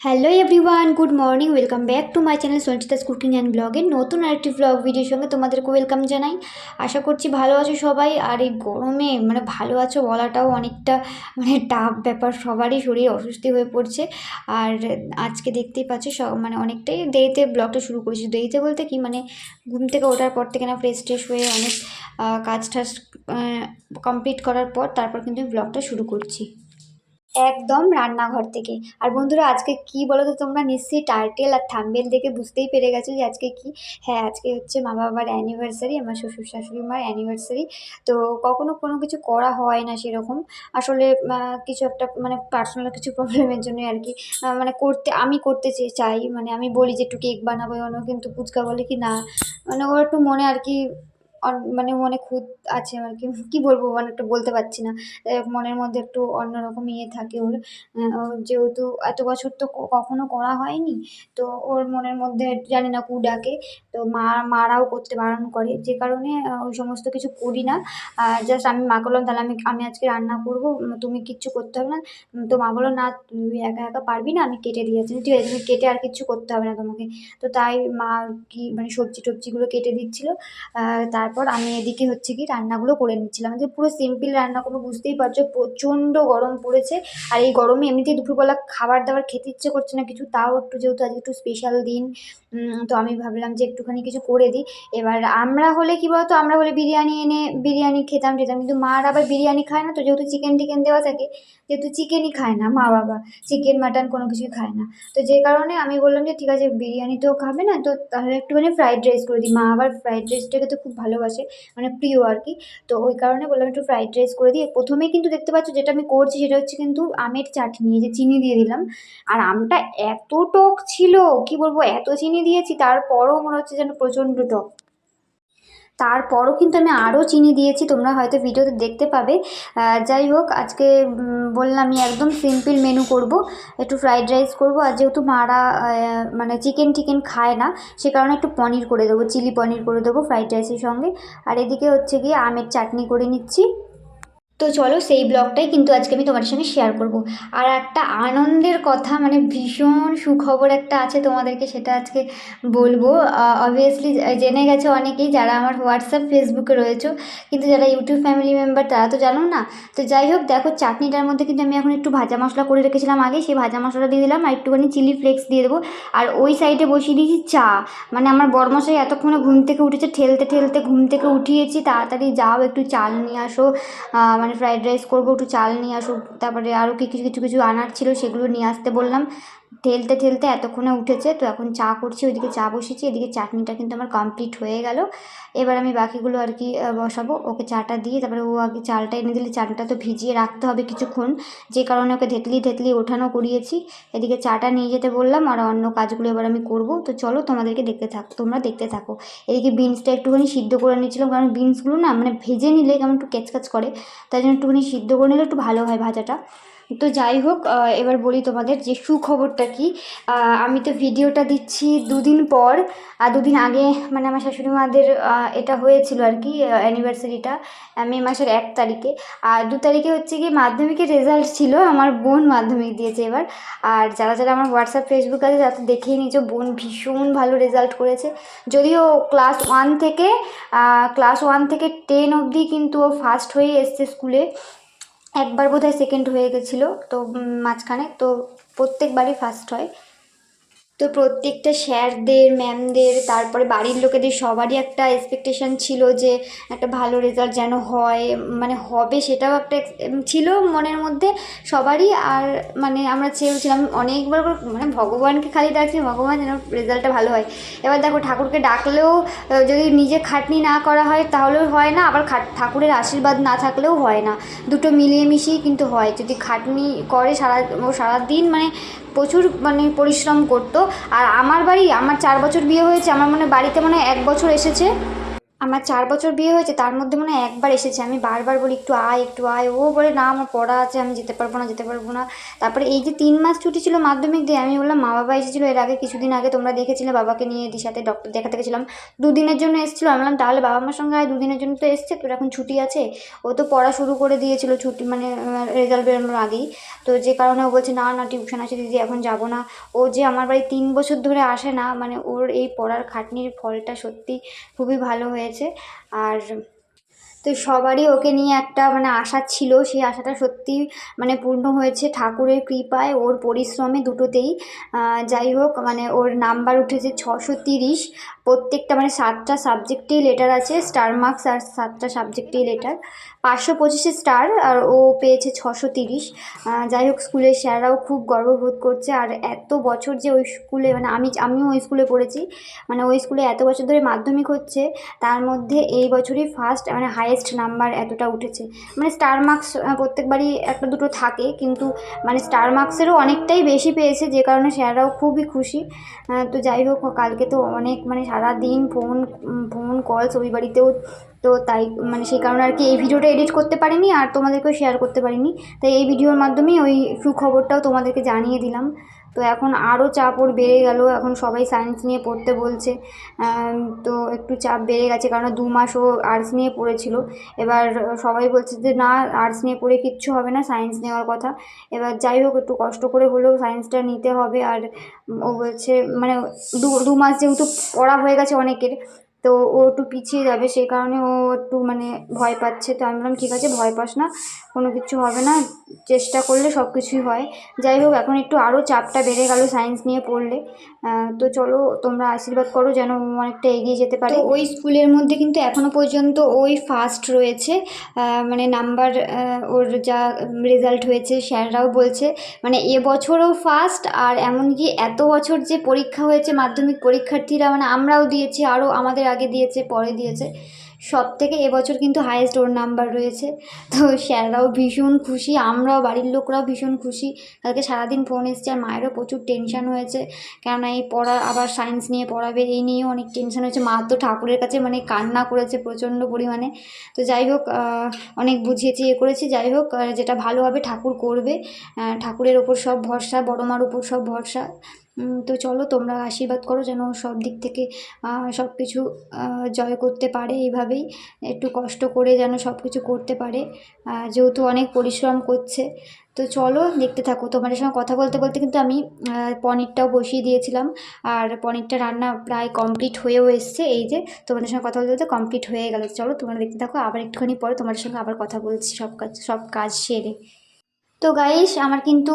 Hello everyone good morning welcome back to my channel Sanchita's cooking and ব্লগের নতুন আরেকটি blog ভিডিওর সঙ্গে তোমাদেরকে ওয়েলকাম জানাই। আশা করছি ভালো আছো সবাই। আর এই গরমে মানে ভালো আছো বলাটাও অনেকটা মানে টাফ ব্যাপার। সবারই শরীর অসুস্থ হয়ে পড়ছে। আর আজকে দেখতেই পাচ্ছ সব মানে অনেকটাই দেরিতে ব্লগটা শুরু করেছি। দেরিতে বলতে কি মানে ঘুম থেকে ওঠার পর থেকে না ফ্রেশ ট্রেশ হয়ে অনেক কাজ টাজ কমপ্লিট করার পর তারপর কিন্তু ব্লগটা শুরু করছি। একদম রান্নাঘর থেকে। আর বন্ধুরা, আজকে কি বলো তো তোমরা? নিশ্চয়ই টাইটেল আর থাম্বেল দেখে বুঝতেই পেরে গেছো যে আজকে কি। হ্যাঁ আজকে হচ্ছে মা বাবার অ্যানিভার্সারি আমার শ্বশুর শাশুড়ি মার অ্যানিভার্সারি তো কখনো কোনো কিছু করা হয় না সেরকম। আসলে কিছু একটা মানে পার্সোনাল কিছু প্রবলেমের জন্য আর কি। মানে করতে, আমি করতে চাই। মানে আমি বলি যে একটু কেক বানাবো কিন্তু ফুচকা বলে কি না? মানে ওর একটু মনে আর কি মানে মনে খুঁত আছে আর কি। কী বলব? মানে একটু বলতে পারছি না। মনের মধ্যে একটু অন্যরকম ইয়ে থাকে ওর। যেহেতু এত বছর তো কখনো করা হয়নি তো ওর মনের মধ্যে জানি না কু ডাকে। তো মা মারাও করতে বারণ করে। যে কারণে ওই সমস্ত কিছু করি না। জাস্ট আমি মা বললাম তাহলে আমি আমি আজকে রান্না করব। তুমি কিচ্ছু করতে হবে না। তো মা বলল না তুই একা একা পারবি না আমি কেটে দিয়েছি ঠিক আছে তুমি কেটে আর কিচ্ছু করতে হবে না তোমাকে। তো তাই মা কি মানে সবজি টবজিগুলো কেটে দিচ্ছিল। আহ, তারপর আমি এদিকে হচ্ছে কি রান্নাগুলো করে নিচ্ছিলাম। যে পুরো সিম্পল রান্না করব, বুঝতেই পারছ প্রচণ্ড গরম পড়েছে। আর এই গরমে এমনিতেই দুপুরবেলা খাবার দাবার খেতে ইচ্ছে করছে না কিছু, তাও একটু যেহেতু আজকে একটু স্পেশাল দিন তো আমি ভাবলাম যে একটুখানি কিছু করে দিই। এবার আমরা হলে কি বলতো, আমরা হলে বিরিয়ানি এনে বিরিয়ানি খেতাম টেতাম কিন্তু মার আবার বিরিয়ানি খায় না, তো যেহেতু চিকেন টিকেন দেওয়া থাকে, যেহেতু চিকেনই খায় না, মা বাবা চিকেন মাটন কোনো কিছুই খায় না। তো যে কারণে আমি বললাম যে ঠিক আছে, বিরিয়ানি তো খাবে না, তো তাহলে একটুখানি ফ্রাইড রাইস করে দিই। মা আবার ফ্রাইড রাইসটাকে তো খুব ভালোবাসে মানে প্রিয় আর কি। তো ওই কারণে বললাম একটু ফ্রাইড রাইস করে দিই প্রথমেই কিন্তু দেখতে পাচ্ছ যেটা আমি করছি সেটা হচ্ছে কিন্তু আমের চাটনি যে চিনি দিয়ে দিলাম। আর আমটা এত টক ছিল, কি বলব, এত চিনি দিয়েছি, তারপরও মনে হচ্ছে যেন প্রচণ্ড টক। তারপরও কিন্তু আমি আরও চিনি দিয়েছি, তোমরা হয়তো ভিডিওতে দেখতে পাবে। যাই হোক, আজকে বললাম আমি একদম সিম্পল মেনু করব, একটু ফ্রাইড রাইস করব, আর যেহেতু মারা মানে চিকেন টিকেন খায় না, সে কারণে একটু পনির করে দেবো, চিলি পনির করে দেবো ফ্রাইড রাইসের সঙ্গে। আর এদিকে হচ্ছে গিয়ে আমের চাটনি করে নিচ্ছি। তো চলো সেই ব্লগটাই কিন্তু আজকে আমি তোমাদের সঙ্গে শেয়ার করব। আর একটা আনন্দের কথা মানে ভীষণ সুখবর একটা আছে তোমাদেরকে সেটা আজকে বলব। অবভিয়াসলি জেনে গেছে অনেকেই যারা আমার হোয়াটসঅ্যাপ ফেসবুকে রয়েছো কিন্তু যারা ইউটিউব ফ্যামিলি মেম্বার তারা তো জানো না। তো যাই হোক দেখো চাটনিটার মধ্যে কিন্তু আমি এখন একটু ভাজা মশলা করে রেখেছিলাম আগে সেই ভাজা মশলাটা দিয়ে দিলাম আর একটুখানি চিলি ফ্লেক্স দিয়ে দেবো। আর ওই সাইডে বসিয়ে দিয়েছি চা। মানে আমার বরমশাই এতক্ষণে ঘুম থেকে উঠেছে ঠেলতে ঠেলতে ঘুম থেকে উঠিয়েছি তাড়াতাড়ি যাও একটু চাল নিয়ে আসো। আহ, মানে ফ্রাইড রাইস করব, একটু চাল নিয়ে আসুক, তারপরে আরও কি কিছু কিছু কিছু আনার ছিল সেগুলো নিয়ে আসতে বললাম। ঠেলতে ঠেলতে এতক্ষণে উঠেছে, তো এখন চা করছি, ওইদিকে চা বসেছি, এদিকে চাটনিটা কিন্তু আমার কমপ্লিট হয়ে গেল। এবার আমি বাকিগুলো আর কি বসাবো, ওকে চাটা দিয়ে তারপরে ও আগে চালটা এনে দিলে চালটা তো ভিজিয়ে রাখতে হবে কিছুক্ষণ, যে কারণে ওকে ধেতলি ধেতলি ওঠানো করিয়েছি। এদিকে চাটা নিয়ে যেতে বললাম, আর অন্য কাজগুলো এবার আমি করব। তো চলো তোমাদেরকে দেখতে থাক, তোমরা দেখতে থাকো। এদিকে বিনসটা একটুখানি সিদ্ধ করে নিয়েছিলাম, কারণ বিনসগুলো না মানে ভেজে নিলে কেমন একটু ক্যাচকাচ করে, তাই জন্য একটুখানি সিদ্ধ করে নিলে একটু ভালো হয় ভাজাটা। তো যাই হোক এবার বলি তোমাদের যে সুখবরটা কি। আমি তো ভিডিওটা দিচ্ছি দুদিন পর। আর দুদিন আগে মানে আমার শাশুড়ি মাদের এটা হয়েছিল আর কি অ্যানিভার্সারিটা মে মাসের এক তারিখে। আর দু তারিখে হচ্ছে কি মাধ্যমিকের রেজাল্ট ছিল, আমার বোন মাধ্যমিক দিয়েছে এবার। আর যারা যারা আমার হোয়াটসঅ্যাপ ফেসবুক আছে, তারা তো দেখেই নিয়েছো, বোন ভীষণ ভালো রেজাল্ট করেছে। যদিও ক্লাস ওয়ান থেকে ক্লাস ওয়ান থেকে টেন অবধি কিন্তু ও ফার্স্ট হয়ে এসছে স্কুলে একবার বোধহয় সেকেন্ড হয়ে গেছিল তো মাঝখানে তো প্রত্যেকবারই ফার্স্ট হয়। তো প্রত্যেকটা স্যারদের, ম্যামদের, তারপরে বাড়ির লোকেদের সবারই একটা এক্সপেকটেশন ছিল যে একটা ভালো রেজাল্ট যেন হয় মানে হবে সেটাও একটা ছিল মনের মধ্যে সবারই। আর মানে আমরা চেয়েছিলাম অনেকবার মানে ভগবানকে খালি ডাকছি ভগবান যেন রেজাল্টটা ভালো হয়। এবার দেখো ঠাকুরকে ডাকলেও যদি নিজে খাটনি না করা হয় তাহলেও হয় না, আবার ঠাকুরের আশীর্বাদ না থাকলেও হয় না। দুটো মিলিয়ে মিশিয়ে কিন্তু হয়। যদি খাটনি করে সারা সারাদিন মানে প্রচুর মানে পরিশ্রম করতো। আর আমার বাড়ি, আমার চার বছর বিয়ে হয়েছে, আমার মনে বাড়িতে মনে এক বছর এসেছে। আমার চার বছর বিয়ে হয়েছে, তার মধ্যে মনে হয় একবার এসেছে। আমি বারবার বলি, একটু আয় একটু আয়। ও বলে, না, আমার পড়া আছে, আমি যেতে পারব না, যেতে পারব না। তারপরে এই যে তিন মাস ছুটি ছিল মাধ্যমিক দিয়ে, আমি বললাম, মা বাবা এসেছিল, এর আগে কিছুদিন আগে তোমরা দেখেছিলে, বাবাকে নিয়ে সাথে ডক্টর দেখাতে গেছিলাম। দুদিনের জন্য এসেছিল। আমি বললাম, তাহলে বাবা মার সঙ্গে আয়, দুদিনের জন্য তো এসছে, তোর এখন ছুটি আছে? ও তো পড়া শুরু করে দিয়েছিল ছুটি মানে রেজাল্ট বেরোনোর আগেই। তো যে কারণে ও বলছে, না না টিউশন আছে দিদি, এখন যাব না। ও যে আমার বাড়ি তিন বছর ধরে আসে না মানে ওর এই পড়ার খাটনির ফলটা সত্যি খুবই ভালো হয়েছে। আর তো সবারই ওকে নিয়ে একটা মানে আশা ছিল, সেই আশাটা সত্যি মানে পূর্ণ হয়েছে ঠাকুরের কৃপায়, ওর পরিশ্রমে দুটোতেই। যাই হোক মানে ওর নাম্বার উঠেছে ছশো তিরিশ। প্রত্যেকটা মানে সাতটা সাবজেক্টেই লেটার আছে স্টার মার্কস আর সাতটা সাবজেক্টেই লেটার পাঁচশো পঁচিশে স্টার আর ও পেয়েছে ছশো তিরিশ। যাই হোক স্কুলের স্যাররাও খুব গর্ববোধ করছে। আর এত বছর যে ওই স্কুলে মানে আমি, আমিও ওই স্কুলে পড়েছি। মানে ওই স্কুলে এত বছর ধরে মাধ্যমিক হচ্ছে, তার মধ্যে এই বছরই ফার্স্ট মানে হায়েস্ট নাম্বার এতটা উঠেছে। মানে স্টার মার্কস প্রত্যেকবারই একটা দুটো থাকে, কিন্তু মানে স্টার মার্কসেরও অনেকটাই বেশি পেয়েছে, যে কারণে স্যাররাও খুবই খুশি। তো যাই হোক, কালকে তো অনেক মানে সারাদিন ফোন ফোন কল ছবি বাড়িতেও তো তাই মানে সেই কারণে আর কি এই ভিডিওটা এডিট করতে পারিনি আর তোমাদেরকেও শেয়ার করতে পারিনি। তাই এই ভিডিওর মাধ্যমেই ওই সুখবরটাও তোমাদেরকে জানিয়ে দিলাম। তো এখন আরও চাপ ওর বেড়ে গেল। এখন সবাই সায়েন্স নিয়ে পড়তে বলছে। তো একটু চাপ বেড়ে গেছে কারণ দু মাস ও আর্টস নিয়ে পড়েছিল। এবার সবাই বলছে যে, না আর্টস নিয়ে পড়ে কিচ্ছু হবে না সায়েন্স নেওয়ার কথা। এবার যাই হোক, একটু কষ্ট করে হলেও সায়েন্সটা নিতে হবে। আর ও বলছে মানে দু দু মাস যেহেতু পড়া হয়ে গেছে অনেকের তো ও একটু পিছিয়ে যাবে, সেই কারণে ও একটু মানে ভয় পাচ্ছে। তো আমি বললাম, ঠিক আছে, ভয় পাস না, কোনো কিছু হবে না, চেষ্টা করলে সব কিছুই হয়। যাই হোক, এখন একটু আরও চাপটা বেড়ে গেল সায়েন্স নিয়ে পড়লে। তো চলো, তোমরা আশীর্বাদ করো যেন অনেকটা এগিয়ে যেতে পারে। ওই স্কুলের মধ্যে কিন্তু এখনও পর্যন্ত ওই ফার্স্ট রয়েছে। মানে নাম্বার ওর যা রেজাল্ট হয়েছে স্যাররাও বলছে মানে এবছরও ফার্স্ট আর এমনকি এত বছর যে পরীক্ষা হয়েছে, মাধ্যমিক পরীক্ষার্থীরা মানে আমরাও দিয়েছি আরও আমাদের আগে দিয়েছে, পরে দিয়েছে। সব থেকে এবছর কিন্তু হায়েস্ট ওর নাম্বার রয়েছে। তো স্যাররাও ভীষণ খুশি, আমরাও, বাড়ির লোকরাও ভীষণ খুশি। কালকে সারাদিন ফোন এসছে আর মায়েরও প্রচুর টেনশন হয়েছে। কেননা এই পড়া, আবার সায়েন্স নিয়ে পড়াবে, এই নিয়েও অনেক টেনশন হয়েছে। মা তো ঠাকুরের কাছে মানে কান্না করেছে প্রচণ্ড পরিমাণে। তো যাই হোক অনেক বুঝিয়েছি, এ করেছি। যাই হোক যেটা ভালো হবে ঠাকুর করবে। ঠাকুরের ওপর সব ভরসা, বড় মার উপর সব ভরসা। তো চলো তোমরা আশীর্বাদ করো যেন সব দিক থেকে সব কিছু জয় করতে পারে এইভাবেই। একটু কষ্ট করে যেন সব কিছু করতে পারে। যেহেতু অনেক পরিশ্রম করছে। তো চলো দেখতে থাকো। তোমাদের সঙ্গে কথা বলতে বলতে কিন্তু আমি পনিরটাও বসিয়ে দিয়েছিলাম। আর পনিরটা রান্না প্রায় কমপ্লিট হয়েও এসছে। এই যে তোমাদের সঙ্গে কথা বলতে বলতে কমপ্লিট হয়ে গেল। চলো তোমরা দেখতে থাকো। আবার একটুখানি পরে তোমাদের সঙ্গে আবার কথা বলছি সব কাজ সব কাজ সেরে। তো গাইস আমার কিন্তু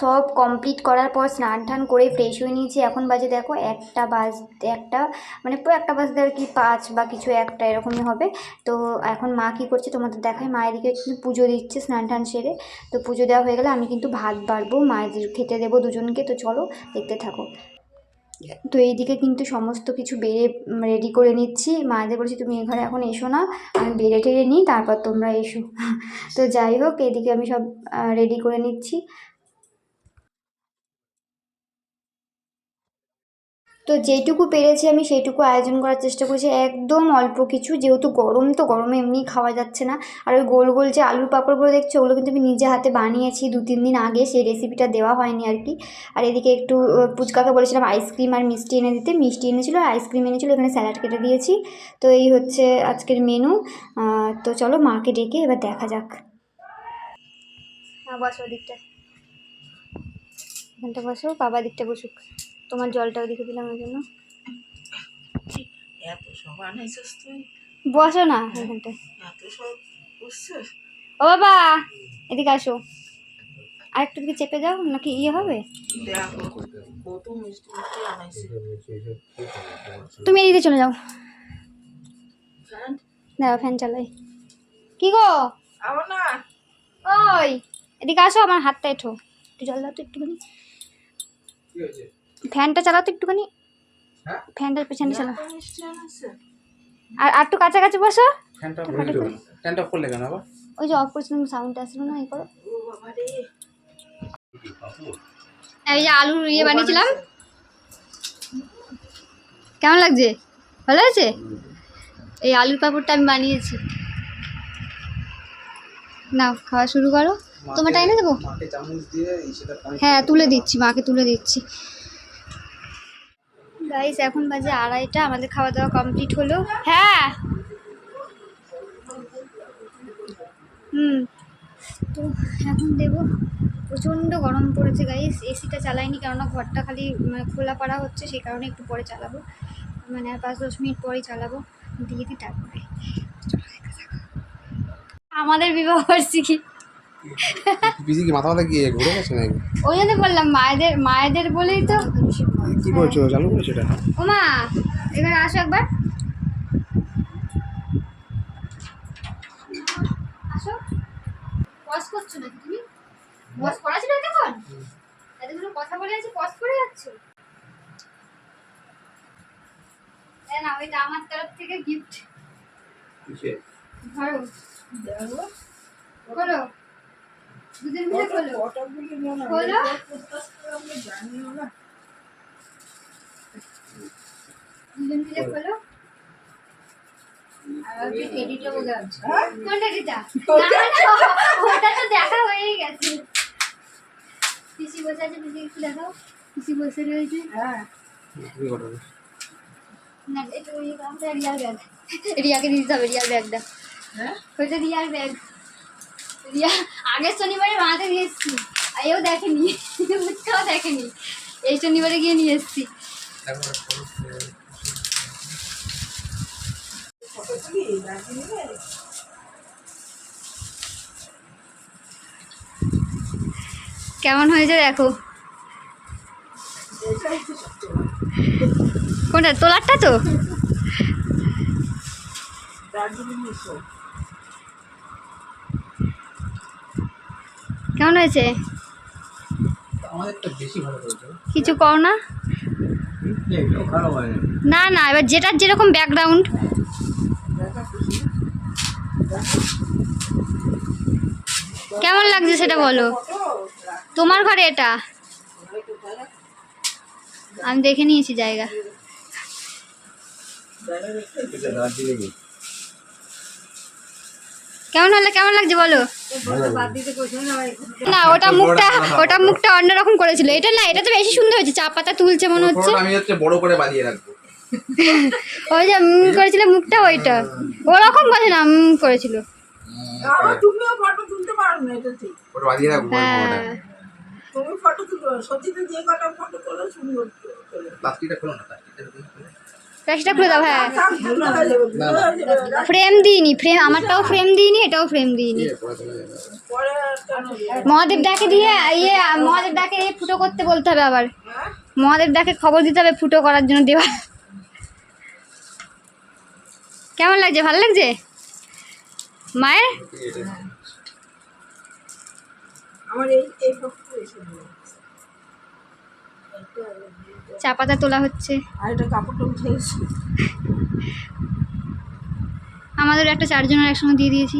সব কমপ্লিট করার পর স্নান টান করে ফ্রেশ হয়ে নিয়েছি। এখন বাজে দেখো একটা বাজ একটা মানে পুরো একটা বাজতে আর কি পাঁচ বা কিছু একটা এরকমই হবে। তো এখন মা কী করছে তোমাদের দেখায় মায়ের দিকে কিন্তু পুজো দিচ্ছে স্নান টান সেরে। তো পুজো দেওয়া হয়ে গেলে আমি কিন্তু ভাত বাড়বো, মায়েদের খেতে দেবো দুজনকে। তো চলো দেখতে থাকো। তো এইদিকে কিন্তু সমস্ত কিছু বেড়ে রেডি করে নিচ্ছি। মায়েদের বলছি, তুমি এ ঘরে এখন এসো না, আমি বেড়ে টেড়ে নিই, তারপর তোমরা এসো। তো যাই হোক, এদিকে আমি সব রেডি করে নিচ্ছি। তো যেইটুকু পেরেছি আমি সেইটুকু আয়োজন করার চেষ্টা করেছি। একদম অল্প কিছু, যেহেতু গরম, তো গরমে এমনি খাওয়া যাচ্ছে না। আর ওই গোল গোল যে আলুর পাঁপড়গুলো দেখছ, ওগুলো কিন্তু আমি নিজে হাতে বানিয়েছি দু তিন দিন আগে, সেই রেসিপিটা দেওয়া হয়নি আর কি। আর এদিকে একটু পুচকাকে বলেছিলাম আইসক্রিম আর মিষ্টি এনে দিতে। মিষ্টি এনেছিলো, আর আইসক্রিম এনেছিলো, এখানে স্যালাড কেটে দিয়েছি। তো এই হচ্ছে আজকের মেনু তো চলো মাকে ডেকে এবার দেখা যাক। হ্যাঁ বসো দিকটা এখানটা বসো, বাবা দিকটা বসুক। তোমার জলটাও দেখে দিলাম ওই জন্য। বসো না এখানটায়। করছিস? ও বাবা এদিকে আসো। আরেকটু দিকে চেপে যাও নাকি ইয়ে হবে? তুমি এদিকে চলে যাও। দাঁড়াও ফ্যান চালাই। কি গো? ওই এদিকে আসো আমার হাতটা এঠো। একটু জল দাও তো একটুখানি। ফ্যানটা চালাও তো একটুখানি। ফ্যানটার পেছনে চালাও। আর আর একটু কাছাকাছি বসো। ফ্যানটা করলে কেন আবার? ওই যে অফ করেছিলাম সাউন্ড আসলো না এই করো। বাবা এই যে আলুর ইয়ে বানিয়েছিলাম। কেমন লাগছে? ভালো আছে এই আলুর পাঁপড়টা আমি বানিয়েছি। নাও খাওয়া শুরু করো। তোমার টাইমে দেবো? হ্যাঁ তুলে দিচ্ছি মাকে তুলে দিচ্ছি। গাইস এখন বাজে আড়াইটা আমাদের খাওয়া দাওয়া কমপ্লিট হলো। হ্যাঁ। হুম। তো এখন দেবো প্রচণ্ড গরম পড়েছে গাইস এসিটা চালাইনি কেননা ঘরটা খালি মানে খোলা পাড়া হচ্ছে সেই কারণে একটু পরে চালাবো। মানে আর পাঁচ দশ মিনিট পরেই চালাবো। দিয়ে দিই তারপরে। আমাদের বিবাহ বার্ষিকী। কি মাথা মাথা গিয়ে ঘুরে গেছে নাকি? ওই জন্য বললাম মায়েদের মায়েদের বলেই তো। কি করছ? চালু করেছ এটা? ওমা এখানে আসো একবার। আসো। পজ করছ নাকি তুমি? পজ করা ছিল তখন এতগুলো কথা বলে আছি পজ করে যাচ্ছ? না ওইটা আমার তরফ থেকে গিফট কিসের? ধরো করো দুদিন মিলে খোলো হয় খোলো আমি জানিও না। দুদিন মিলে খোলো তো দেখা হয়েই গেছে। পিসি বসে আছে পিসি একটু দেখাও। পিসি বসে রয়েছে। হ্যাঁ। না এটা রিয়ার ব্যাগ রিয়াকে দিতে হবে রিয়ার ব্যাগটা হ্যাঁ? ওইটা রিয়ার ব্যাগ রিয়া আগের শনিবারে বানাতে নিয়ে এসেছি। এও দেখেনি মুচকাও দেখেনি। এই শনিবারে গিয়ে নিয়ে এসেছি। কেমন হয়েছে দেখো? কোনটা তোলারটা তো? দার্জিলিং কেমন হয়েছে? কিছু কও না। না না এবার যেটার যেরকম ব্যাকগ্রাউন্ড কেমন লাগছে সেটা বলো। তোমার ঘরে এটা? আমি দেখে নিয়েছি জায়গা। কেমন হলো কেমন লাগছে বলো? না ওটা মুখটা ওটা মুখটা অন্যরকম করেছিল। এটা না এটা তো বেশি সুন্দর হয়েছে চা পাতা তুলছে মনে হচ্ছে। আমি হচ্ছে বড় করে বাঁধিয়ে রাখব। ওই যে করেছিল মুখটা ওইটা। ওরকম করে না করেছিল। তুমিও ফটো তুলতে পারো না এটা ঠিক। ওটা বাঁধিয়ে রাখব হ্যাঁ। তুমি ফটো তুলতে পারো সত্যিতে যে কটা ফটো তোলো সুন্দর প্লাস্টিকটা খোলো না প্লাস্টিকটা প্যাকেটটা খুলে দাও হ্যাঁ। ফ্রেম দিইনি ফ্রেম আমারটাও ফ্রেম দিইনি এটাও ফ্রেম দিইনি। ইয়ে, মহাদেব ডাকে দিয়ে ইয়ে মহাদেব ডাকে এ ফুটো করতে বলতে হবে আবার। মহাদেব ডাকে খবর দিতে হবে ফুটো করার জন্য দেওয়া। কেমন লাগছে? ভালো লাগছে? মায়ের? আমার এই এই ফটো এসে দিও। এটা- চা পাতা তোলা হচ্ছে। আর এটা আমাদের একটা চারজনের একসঙ্গে দিয়ে দিয়েছি।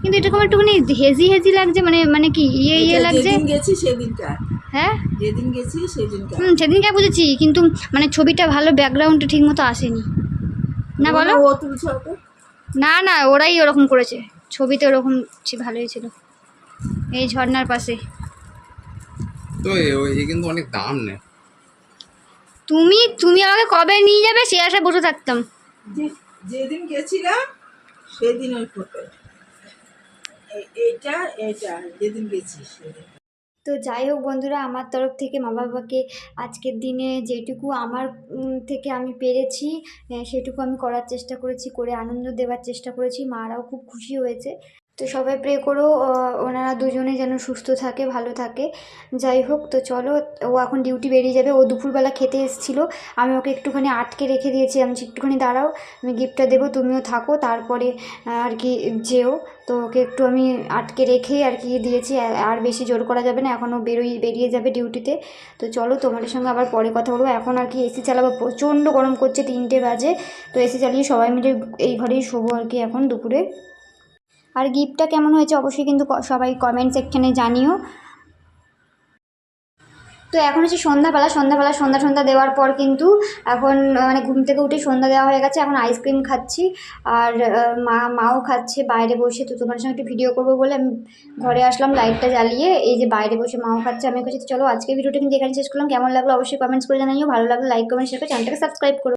কিন্তু এটা এরকম একটুখানি হেজি হেজি লাগছে মানে মানে কি ইয়ে ইয়ে লাগছে? গেছি সেদিনটা হ্যাঁ? যেদিন গেছি সেদিনটা হুম সেদিনকে বুঝেছি কিন্তু মানে ছবিটা ভালো ব্যাকগ্রাউন্ডটা ঠিক মতো আসেনি। না বলো? ও তুলছে না না ওরাই ওরকম করেছে। ছবিতে ওরকম ভালোই ছিল। এই ঝর্ণার পাশে। তো এ- কিন্তু অনেক দাম নেয় তুমি তুমি আমাকে কবে নিয়ে যাবে সে আশায় বসে থাকতাম। যেদিন গেছিলাম সেদিন ওই ফটো এইটা এইটা যেদিন গেছি সেদিন। তো যাই হোক বন্ধুরা আমার তরফ থেকে মা বাবাকে আজকের দিনে যেটুকু আমার থেকে আমি পেরেছি সেটুকু আমি করার চেষ্টা করেছি করে আনন্দ দেওয়ার চেষ্টা করেছি। মারাও খুব খুশি হয়েছে। তো সবাই প্রে করো ওনারা দুজনে যেন সুস্থ থাকে, ভালো থাকে। যাই হোক, তো চলো, ও এখন ডিউটি বেরিয়ে যাবে। ও দুপুরবেলা খেতে এসেছিল। আমি ওকে একটুখানি আটকে রেখে দিয়েছি। আমি একটুখানি দাঁড়াও, আমি গিফটটা দেবো, তুমিও থাকো। তারপরে আর কি যেও। তো ওকে একটু আমি আটকে রেখেই আর কি দিয়েছি। আর- আর বেশি জোর করা যাবে না। এখনও বেরোই, বেরিয়ে যাবে ডিউটিতে তো। চলো, তোমাদের সঙ্গে আবার পরে কথা বলব। এখন আর কি এসি চালাবো। প্রচণ্ড গরম করছে, তিনটে বাজে। তো এসি চালিয়ে সবাই মিলে এই ঘরেই শোবো আর কি এখন দুপুরে। আর গিফটটা কেমন হয়েছে অবশ্যই কিন্তু সবাই কমেন্ট সেকশানে জানিও। তো এখন হচ্ছে সন্ধ্যাবেলা সন্ধ্যাবেলা, সন্ধ্যা সন্ধ্যা দেওয়ার পর কিন্তু এখন মানে ঘুম থেকে উঠে সন্ধ্যা দেওয়া হয়ে গেছে, এখন আইসক্রিম খাচ্ছি। আর মা, মাও খাচ্ছে, বাইরে বসে তো তোমার সঙ্গে একটু ভিডিও করব বলে আমি ঘরে আসলাম লাইটটা জ্বালিয়ে, এই যে বাইরে বসে মাও খাচ্ছে, আমি কাছে চলো আজকে ভিডিওটা কিন্তু এখানে শেষ করলাম। কেমন লাগল অবশ্যই কমেন্টস করে জানাইও ভালো লাগল লাইক কমেন্ট শেয়ার করে চ্যানেলটাকে সাবস্ক্রাইব করো।